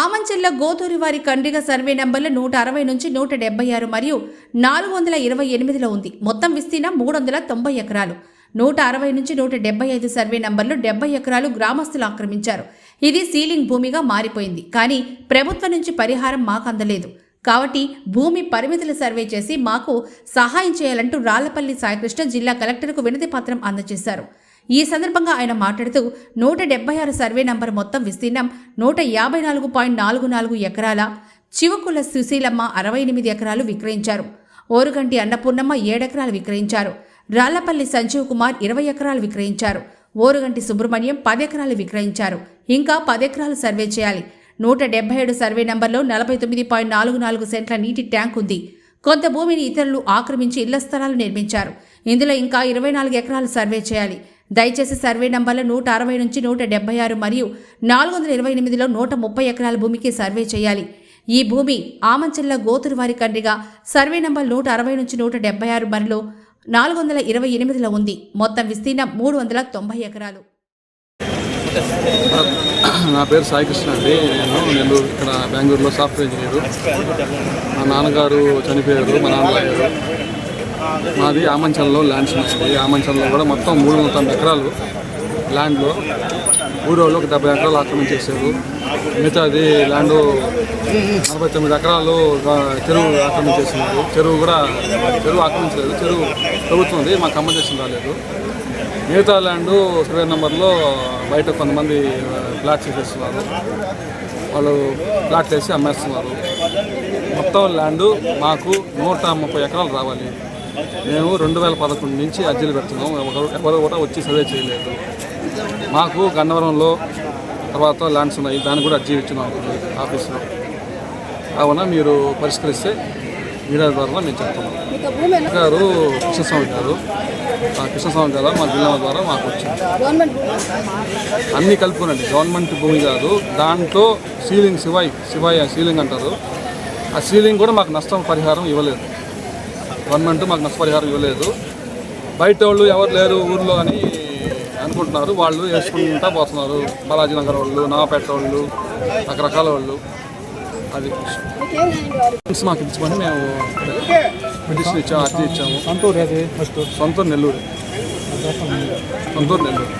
ఆమంచెల్ల గోతూరి వారి కండ్రిగ సర్వే నంబర్లు నూట అరవై నుంచి నూట డెబ్బై ఆరు మరియు నాలుగు వందల ఇరవై ఎనిమిదిలో ఉంది. మొత్తం విస్తీర్ణం మూడు వందల తొంభై ఎకరాలు. నూట అరవై నుంచి నూట డెబ్బై ఐదు సర్వే నంబర్లు డెబ్బై ఎకరాలు గ్రామస్తులు ఆక్రమించారు. ఇది సీలింగ్ భూమిగా మారిపోయింది. కానీ ప్రభుత్వం నుంచి పరిహారం మాకు అందలేదు. కాబట్టి భూమి పరిమితులు సర్వే చేసి మాకు సహాయం చేయాలంటూ రాళ్ళపల్లి సాయికృష్ణ జిల్లా కలెక్టర్కు వినతి పత్రం అందజేశారు. ఈ సందర్భంగా ఆయన మాట్లాడుతూ నూట డెబ్బై ఆరు సర్వే నంబర్ మొత్తం విస్తీర్ణం నూట యాభై నాలుగు పాయింట్ నాలుగు నాలుగు ఎకరాల చివకుల సుశీలమ్మ అరవై ఎనిమిది ఎకరాలు విక్రయించారు. ఓరుగంటి అన్నపూర్ణమ్మ ఏడెకరాలు విక్రయించారు. రాళ్ళపల్లి సంజీవ్ కుమార్ ఇరవై ఎకరాలు విక్రయించారు. ఓరుగంటి సుబ్రహ్మణ్యం పదెకరాలు ఎకరాలు విక్రయించారు. ఇంకా పది ఎకరాలు సర్వే చేయాలి. నూట డెబ్బై ఏడు సర్వే నంబర్లో నలభై తొమ్మిది పాయింట్ నాలుగు నాలుగు సెంట్ల నీటి ట్యాంక్ ఉంది. కొంత భూమిని ఇతరులు ఆక్రమించి ఇళ్ళ స్థలాలు నిర్మించారు. ఇందులో ఇంకా ఇరవై నాలుగు ఎకరాలు సర్వే చేయాలి. దయచేసి సర్వే నంబర్ల నూట అరవై నుంచి నూట డెబ్బై ఆరు మరియు నాలుగు వందల ఇరవై ఎనిమిదిలో నూట ముప్పై ఎకరాల భూమికి సర్వే చేయాలి. ఈ భూమి ఆమంచల్ల గోతురువారి కండ్రిగా సర్వే నంబర్ నూట అరవై నుంచి నూట డెబ్బై ఆరు మరిలో నాలుగు వందల ఇరవై ఎనిమిదిలో ఉంది. మొత్తం విస్తీర్ణం మూడు వందల తొంభై ఎకరాలు. నా పేరు సాయికృష్ణ అండి. నేను నెల్లూరు ఇక్కడ బెంగళూరులో సాఫ్ట్వేర్ ఇంజనీరు. మా నాన్నగారు చనిపోయారు మా నాన్నగారు. మాది ఆమంచంలో ల్యాండ్స్ ఉన్నాయి ఆమంచంలో కూడా మొత్తం మూడు వందల తొంభై ఎకరాలు ల్యాండ్లో. ఊరోళ్ళు ఒక డెబ్బై ఎకరాలు ఆక్రమించేసారు మిగతాది ల్యాండ్ నలభై తొమ్మిది ఎకరాలు చెరువు ఆక్రమించేసినారు చెరువు కూడా చెరువు ఆక్రమించలేదు చెరువు ప్రభుత్వంది మాకు కంపెన్సేషన్ రాలేదు. మిగతా ల్యాండ్ సర్వే నెంబర్లో బయట కొంతమంది ఫ్లాట్స్ వేసేస్తున్నారు వాళ్ళు ఫ్లాట్లు వేసి అమ్మేస్తున్నారు. మొత్తం ల్యాండ్ మాకు నూట ముప్పై ఎకరాలు రావాలి. మేము రెండు వేల పదకొండు నుంచి అర్జీలు పెడుతున్నాం. ఎవరు ఎవరు కూడా వచ్చి సర్వే చేయలేదు. మాకు గన్నవరంలో తర్వాత ల్యాండ్స్ ఉన్నాయి. దాన్ని కూడా అర్జీ ఇచ్చినాం ఆఫీస్లో. కావున మీరు పరిష్కరిస్తే మీడియా ద్వారా మేము చెప్తున్నాం. గారు కృష్ణస్వామి గారు. ఆ కృష్ణస్వామి గారు మా జిల్లా ద్వారా మాకు వచ్చింది. అన్నీ కలుపుకునండి. గవర్నమెంట్ భూమి కాదు. దాంట్లో సీలింగ్ శివాయి శివాయి సీలింగ్ అంటారు. ఆ సీలింగ్ కూడా మాకు నష్టం పరిహారం ఇవ్వలేదు. గవర్నమెంట్ మాకు నష్టపరిహారం ఇవ్వలేదు. బయట వాళ్ళు ఎవరు లేరు ఊర్లో అని అనుకుంటున్నారు. వాళ్ళు వేసుకుంటా పోతున్నారు. బాలాజీ నగర్ వాళ్ళు నవాపేట వాళ్ళు రకరకాల వాళ్ళు. అది. మాకు ఇచ్చమని మేము పిటిషన్ ఇచ్చాము అర్జీ ఇచ్చాము. సొంతూరు అది ఫస్ట్ సొంతూరు నెల్లూరు. సొంతూరు నెల్లూరు.